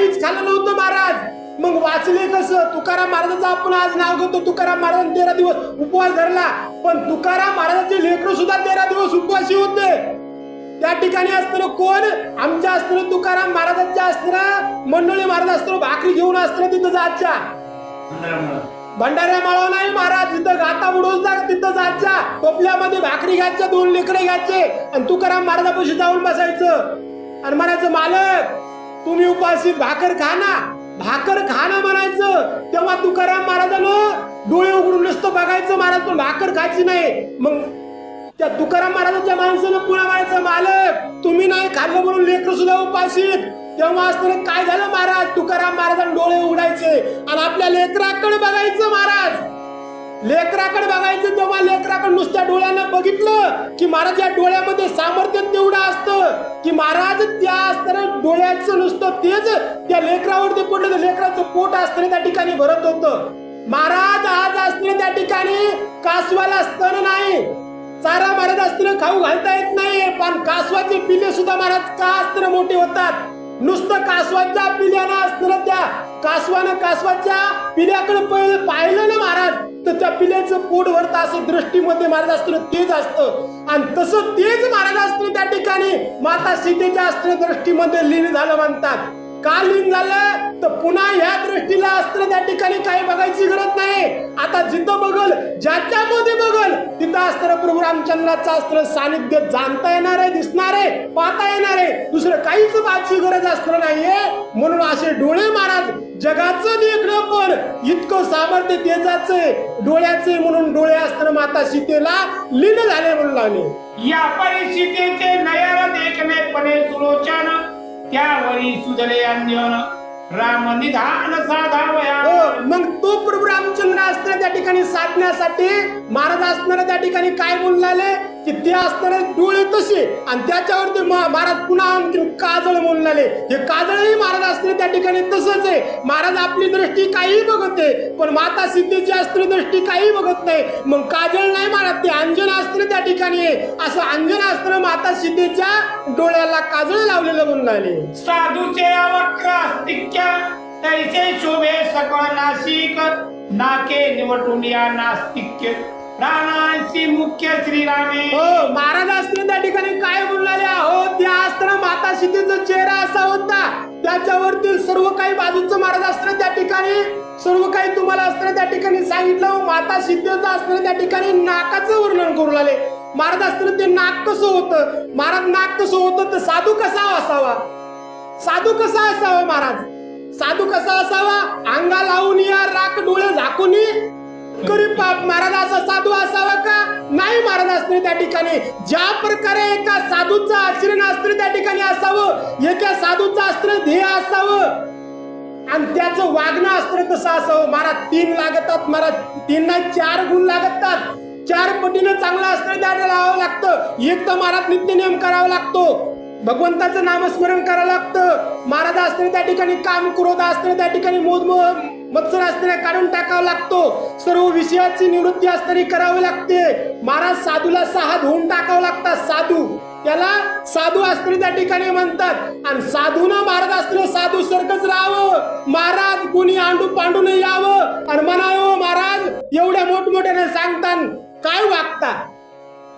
काहीच खाल्लं नव्हतं महाराज. मग वाचले कसं? तुकाराम महाराजाचं आपण आज नाव घेतो. तुकाराम महाराज तेरा दिवस उपवास धरला. पण तुकाराम महाराजांचे लेकरं सुद्धा तेरा दिवस उपवासी होते. त्या ठिकाणी असताना कोण? आमच्या असताना तुकाराम महाराजांच्या असताना मंडळी महाराज असताना भाकरी घेऊन असताना तिथं जातच्या भंडाऱ्या माळा नाही महाराज तिथं गाता उडवून जा तिथं जायच्या. टोपल्यामध्ये भाकरी घ्यायच्या दोन लेकरे घ्यायचे. आणि तुकाराम महाराजापाशी जाऊन बसायचं. आणि म्हणायचं मालक तुम्ही उपाशी भाकर खा ना भाकर खा ना म्हणायचं. तेव्हा तुकाराम महाराजांनो डोळे उघडून नुसतं बघायचं महाराज पण भाकर खायची नाही. मग त्या तुकाराम महाराजांच्या माणसानं पुन्हा म्हणायचं मालक. तुम्ही नाही खाल्लं म्हणून लेकर सुद्धा उपाशीत तेव्हा असताना काय झालं महाराज? तुकाराम महाराजांना डोळे उघडायचे. आणि आपल्या लेकराकडे बघायचं महाराज. लेकराकडे बघायचं तेव्हा लेकराकडे नुसत्या डोळ्यानं बघितलं की महाराज या डोळ्यामध्ये सामर्थ्य तेवढं असतं. की महाराज त्या असताना डोळ्याचं नुसतं तेच त्या लेकरावरती पडलं तर लेकराचं पोट असताना त्या ठिकाणी भरत होतं. महाराज आज असताना त्या ठिकाणी कासवाला स्तन नाही. चारा महाराज असताना खाऊ घालता येत नाही. पण कासवाचे पिले सुद्धा महाराज का असताना मोठे होतात? नुसतं कासवाच्या पिल्यानं असताना त्या कासवानं कासवाच्या पिल्याकडे पहिलं पाहिलं ना महाराज? तर त्या पिल्याचं पोट भरतं असं दृष्टीमध्ये महाराज असताना तेच असतं. आणि तसं तेच महाराज असताना त्या ठिकाणी. माता सीतेच्या अस्त्र दृष्टीमध्ये लीन झालं म्हणतात. का लीन झालं? तर पुन्हा ह्या दृष्टीला अस्त्र त्या ठिकाणी काही बघायची गरज नाही. आता जिथं बघल ज्याच्यामध्ये बघल तिथं अस्त्र प्रभू रामचंद्राचं अस्त्र सानिध्य जाणता येणार आहे दिसणार आहे पाहता येणार. आहे दुसरं काहीच पाहायची गरज असणार नाहीये. म्हणून असे डोळे महाराज जगाचं देखणं पण इतकं सामर्थ्य तेजाचं डोळ्याचे म्हणून डोळे असताना माता सीतेला लीन झाले म्हणून लागले. या परिस्थितीचे नयन देखणे पणे सुलोचन त्यावरी सुजले अंजन राम निधान साधावया. हो मग तो प्रभू रामचंद्र असताना त्या ठिकाणी साधण्यासाठी महाराज असताना त्या ठिकाणी काय बोलले की ते असताना डोळे तसे आणि त्याच्यावरती महाराज पुन्हा आणखी काजळ म्हणून आले. हे काजळही महाराज असताना त्या ठिकाणी तसंच आहे. महाराज आपली दृष्टी काही आहे पण माता सीतेची अस्त्र दृष्टी काही बघत नाही. मग काजळ नाही महाराज ते अंजन असताना त्या ठिकाणी आहे. असं अंजन असताना माता सीतेच्या डोळ्याला काजळ लावलेलं म्हणून आले. साधूचे अवक्र अस्तिक्य तैसे शोभे सकळ नाशिक. नाके निवडून या नास्तिक्य. प्राणांची मुख्य श्रीरामे. हो महाराज असतील त्या ठिकाणी काय बोलणारे हो त्या असताना माता सीतेचा चेहरा असा होता. त्याच्यावरती सर्व काही बाजूचं महाराज असताना त्या ठिकाणी. सर्व काही तुम्हाला असताना त्या ठिकाणी सांगितलं. माता सीतेचं असताना त्या ठिकाणी नाकाचं वर्णन करू लागले. महाराज असताना ते नाक कसं होतं? महाराज नाक कसं होतं? तर साधू कसा असावा? साधू कसा असावा महाराज? साधू कसा असावा? अंगा लावून या राख डोळे झाकून करी पाप महाराज असा साधू असावा का? नाही महाराज असते त्या ठिकाणी. ज्या प्रकारे एका साधूचं आचरण असतं त्या ठिकाणी असावं एका साधूचं अस्त्र ध्येय असावं. आणि त्याचं वागणं असतं कसं असावं? महाराज तीन लागतात महाराज. तीन चार गुण लागतात. चार पटीनं चांगलं असतं द्यायला लावावं लागतं. एक तर महाराज नित्यनियम करावा लागतो. भगवंताचं नामस्मरण करावं लागतं. महाराज असतं त्या ठिकाणी काम क्रोध असतं त्या ठिकाणी मोदम मत्सर असताना काढून टाकावा लागतो. सर्व विषयाची निवृत्ती असणारी करावी लागते. महाराज साधूला सहा धुवून टाकावं लागतात साधू. त्याला साधू असताना त्या ठिकाणी म्हणतात. आणि साधूनं महाराज असताना साधू सरकच राहावं. महाराज कुणी आंडू पांडून यावं. आणि म्हणावं महाराज एवढ्या मोठमोठ्याने सांगतात काय वागतात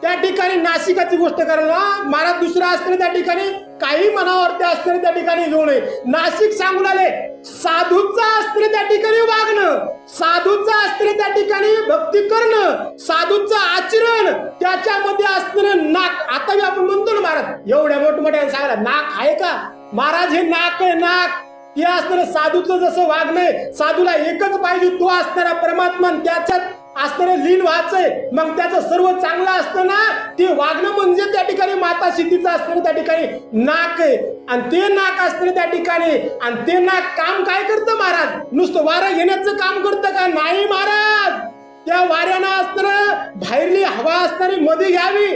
त्या ठिकाणी नाशिकाची गोष्ट करायला महाराज दुसरा असताना त्या ठिकाणी काही मनावरती असताना त्या ठिकाणी घेऊ नये. नाशिक सांगून आले साधूचा अस्त्र त्या ठिकाणी वागणं साधूचा अस्त्र त्या ठिकाणी भक्ती करणं साधूचं आचरण त्याच्यामध्ये असताना नाक. आता मी आपण म्हणतो ना महाराज एवढ्या मोठमोठ्या सांगा नाक आहे का? महाराज हे नाक आहे नाक. ते असणारं साधूचं जसं वागणं साधूला एकच पाहिजे तो असणारा परमात्मा त्याच्यात असणारे लीन व्हायचंय मग त्याचं सर्व चांगलं असतं ना ते वागणं म्हणजे त्या ठिकाणी माता शेतीचं असतं त्या ठिकाणी नाक आहे. आणि ते नाक असतं त्या ठिकाणी आणि ते नाक काम काय करतं महाराज? नुसतं वारं घेण्याचं काम करतं का? नाही महाराज. त्या वाऱ्यानं असणार बाहेरली हवा असणारी मध्ये घ्यावी.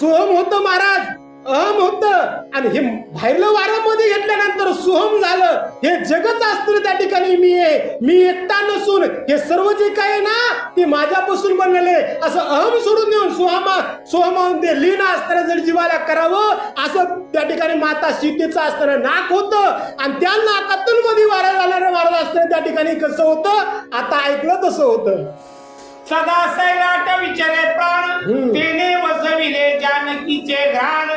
सोहम होतं महाराज. अहम होतं. आणि हे बाहेरलं वाऱ्यामध्ये घेतल्यानंतर सोहम झालं. हे जगच असतं त्या ठिकाणी. मी आहे. मी एकटा नसून हे सर्व जे आहे ना ते माझ्यापासून बनलेले असं अहम सोडून देऊन सुहामा सुहामामध्ये लीन असताना जर जीवाला करावं असं त्या ठिकाणी माता सीतेचं असताना नाक होतं. आणि त्या नाकातून मध्ये वारा जाणारं वारा असताना त्या ठिकाणी कसं होतं? आता ऐकलं तसं होतं. सदा सैराट विचारे प्राण. तेने वसविले जानकीचे घाण.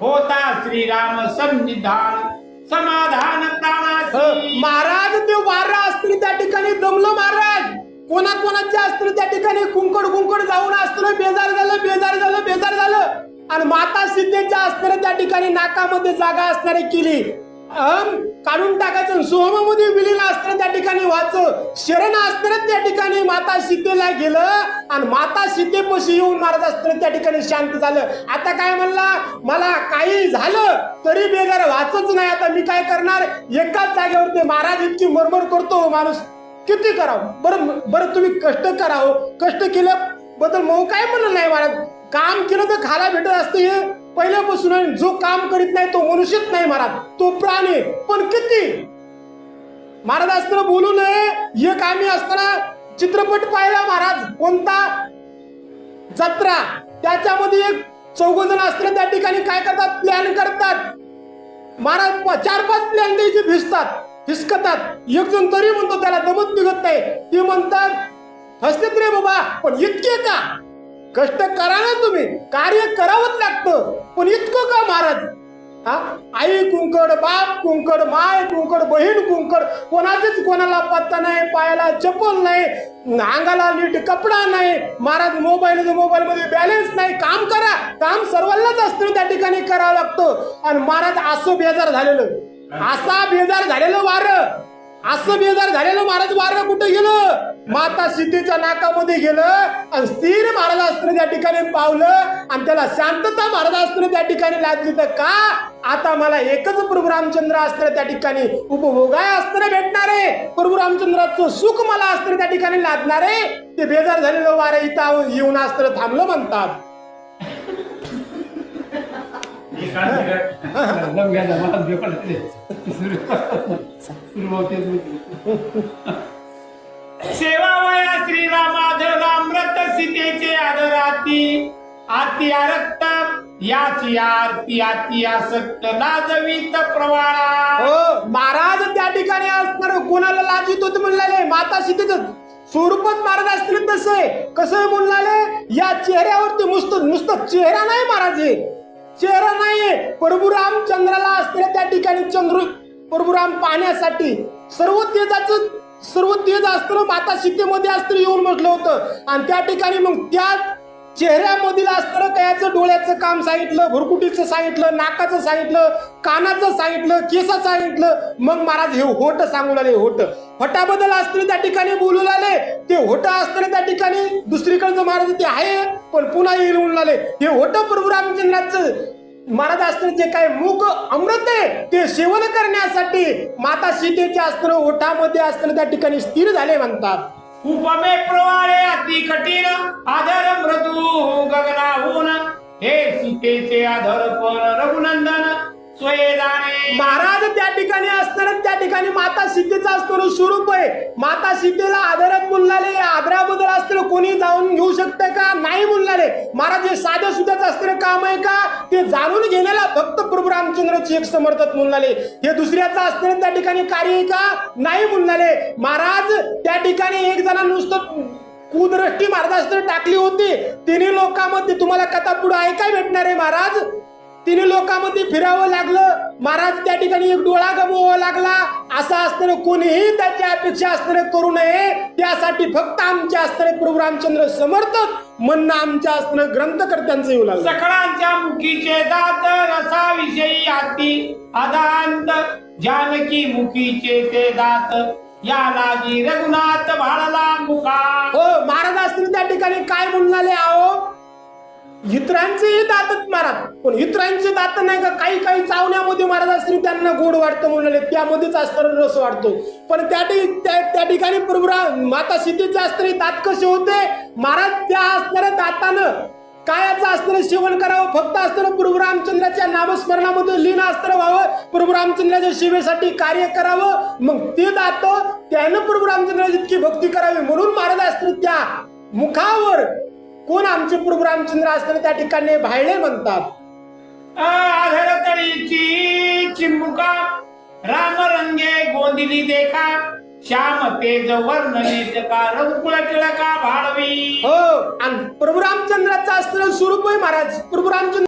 होता श्रीराम सन्निधान समाधान प्राणाची. महाराज ते वारा असतील त्या ठिकाणी दमलं महाराज. कोणा कोणाच्या असतील त्या ठिकाणी कुंकड कुंकड जाऊन असतं बेजार झालं बेजार झालं बेजार झालं. आणि माता सीतेच्या असणारे त्या ठिकाणी नाकामध्ये जागा असणारे केली. अहम काढून टाकायचं. सोहमामध्ये विलीन असताना त्या ठिकाणी वाच शरण असताना त्या ठिकाणी माता सीतेला गेलं आणि माता सीतेपाशी येऊन मारत असताना त्या ठिकाणी शांत झालं. आता काय म्हणला? मला काही झालं तरी बेजार वाचच नाही. आता मी काय करणार? एकाच जागेवर ते महाराज इतकी मरमर करतो हो माणूस. किती करावं? बरं बरं तुम्ही कष्ट करावं. कष्ट केल्याबद्दल मग काय म्हणलं नाही महाराज काम केलं तर खाला भेटत असते हे. पहिल्यापासून आहे. जो काम करीत नाही तो मनुष्यच नाही महाराज. तो प्राणी पण किती? महाराज असताना बोलू नये. एक आम्ही असताना चित्रपट पाहिला महाराज. कोणता? जत्रा. त्याच्यामध्ये एक चौघ जण असताना त्या ठिकाणी काय करतात? प्लॅन करतात. महाराज प- चार पाच प्लॅन द्यायचे भिजतात हिसकतात. एक जण तरी म्हणतो त्याला दमत निघत नाही. ते म्हणतात हसतेत रे बाबा पण इतके का? कष्ट करा ना तुम्ही. कार्य करावंच लागतं. पण इतकं का महाराज? हा? आई कुंकड बाप कुंकड माय कुंकड बहीण कुंकड कोणाचेच कोणाला पत्ता नाही पायाला चप्पल नाही अंगाला नीट कपडा नाही. महाराज मोबाईल मोबाईल मध्ये बॅलन्स नाही. काम करा. काम सर्वांनाच असतं त्या ठिकाणी करावं लागतं. आणि महाराज असं बेजार झालेलं. असा बेजार झालेलं वारं. असं बेजार झालेलं महाराज मार्ग कुठे गेलं? माता सीतेच्या नाकामध्ये गेलं आणि स्थिर महाराज त्या ठिकाणी पावलं आणि त्याला शांतता महाराज त्या ठिकाणी लादली तर का? आता मला एकच प्रभू रामचंद्र अस्त्र त्या ठिकाणी उपभोगाय अस्त्र भेटणार. आहे प्रभू रामचंद्राचं सुख मला अस्त्र त्या ठिकाणी लादणार. आहे ते बेजार झालेलं वारं इथं येऊन अस्त्र थांबलं म्हणतात. सेवा वया श्रीरामाधर अमृत सीतेचे आदराती. आती रक्त याची आरती आती आसक्त लाजवीत प्रवाळा. हो महाराज त्या ठिकाणी असणार कोणाला लाजित होते म्हणलेले? माता सीतेचं स्वरूपच महाराज असतील तसं. कसं म्हणलाले? या चेहऱ्यावरती नुसतं नुसतं चेहरा नाही महाराज हे. चेहरा नाहीये. प्रभू रामचंद्राला असलेल्या त्या ठिकाणी चंद्र प्रभू राम पाहण्यासाठी सर्व तेजाच सर्व तेज असतं माता सीतेमध्ये असतं येऊन म्हटलं होतं. आणि त्या ठिकाणी मग त्या चेहऱ्यामधील असणारं कयाचं डोळ्याचं काम सांगितलं भुरकुटीचं सांगितलं नाकाचं सांगितलं कानाचं सांगितलं केसाचं सांगितलं. मग महाराज हे होट सांगू लागले होट. होटाबद्दल असताना त्या ठिकाणी बोलू लागले. ते होट असताना त्या ठिकाणी दुसरीकडचं महाराज ते आहे. पुन्हा येईल म्हणून लागले हे होट प्रभू रामचंद्राचं. महाराज असताना जे काय मूक अमृत आहे? ते सेवन करण्यासाठी माता सीतेच्या असताना ओठामध्ये असताना त्या ठिकाणी स्थिर झाले म्हणतात. उपमे प्रवाळे अति कठीण आदर मृदू गगनाहून. हे सीतेचे आदर पण रघुनंदन महाराज त्या ठिकाणी असताना त्या ठिकाणी माता सीतेचं असणारं स्वरूप आहे. माता सीतेला या आदराबद्दल असताना कोणी जाऊन घेऊ शकतं का? नाही म्हणणारे महाराज हे साधं सुद्धाच असणारं काम आहे का? ते जाणून घेण्याला फक्त प्रभू रामचंद्राची एक समर्थक म्हणणारे हे दुसऱ्याचं असणारं त्या ठिकाणी कार्य आहे का? नाही म्हणणारे महाराज त्या ठिकाणी एक जण नुसतं कुदृष्टी महाराज टाकली होती. तिन्ही लोकांमध्ये तुम्हाला कथा पुढे ऐकाय भेटणार आहे महाराज. तिने लोकांमध्ये फिरावं लागलं. महाराज त्या ठिकाणी एक डोळा गमवावा लागला. असं असणारं कोणीही त्याची अपेक्षा असणारं करू नये. त्यासाठी फक्त आमच्या असणारे प्रभू रामचंद्र समर्थक म्हणणं आमच्या असणारं ग्रंथकर्त्यांचं येऊ लागलं. सकळांच्या मुखीचे दात रसाविषयी आती. अदांत जानकी मुखीचे ते दात. या लागी रघुनाथ भाळला मुखा हो महाराज असतील त्या ठिकाणी काय म्हणणारे आहो? इतरांचेही दातच महाराज. पण इतरांचे दात नाही का? काही काही चावण्यामध्ये महाराज असतील त्यांना गोड वाटतं म्हणले त्यामध्येच असणारा रस वाटतो पण त्या त्या ठिकाणी प्रभुरा माता सीतेचे असणारे दात कसे होते? महाराज त्या असणाऱ्या दातानं कायाचं अस्त्र सेवन करावं फक्त अस्त्र प्रभू रामचंद्राच्या नामस्मरणामध्ये लीन अस्त्र व्हावं प्रभू रामचंद्राच्या शिवेसाठी कार्य करावं मग ते दात त्यानं प्रभू रामचंद्राची इतकी भक्ती करावी म्हणून महाराज अस्त्र त्या मुखावर कोण आमचे प्रभू रामचंद्र असताना त्या ठिकाणी भायले म्हणतात? आधर तळीची चिमुका राम रंगे गोंदिली देखा श्याम तेज रघुकुळ टिळका भाडवी. हो आणि प्रभू रामचंद्राचं अस्त्र स्वरूप आहे महाराज. प्रभू रामचंद्र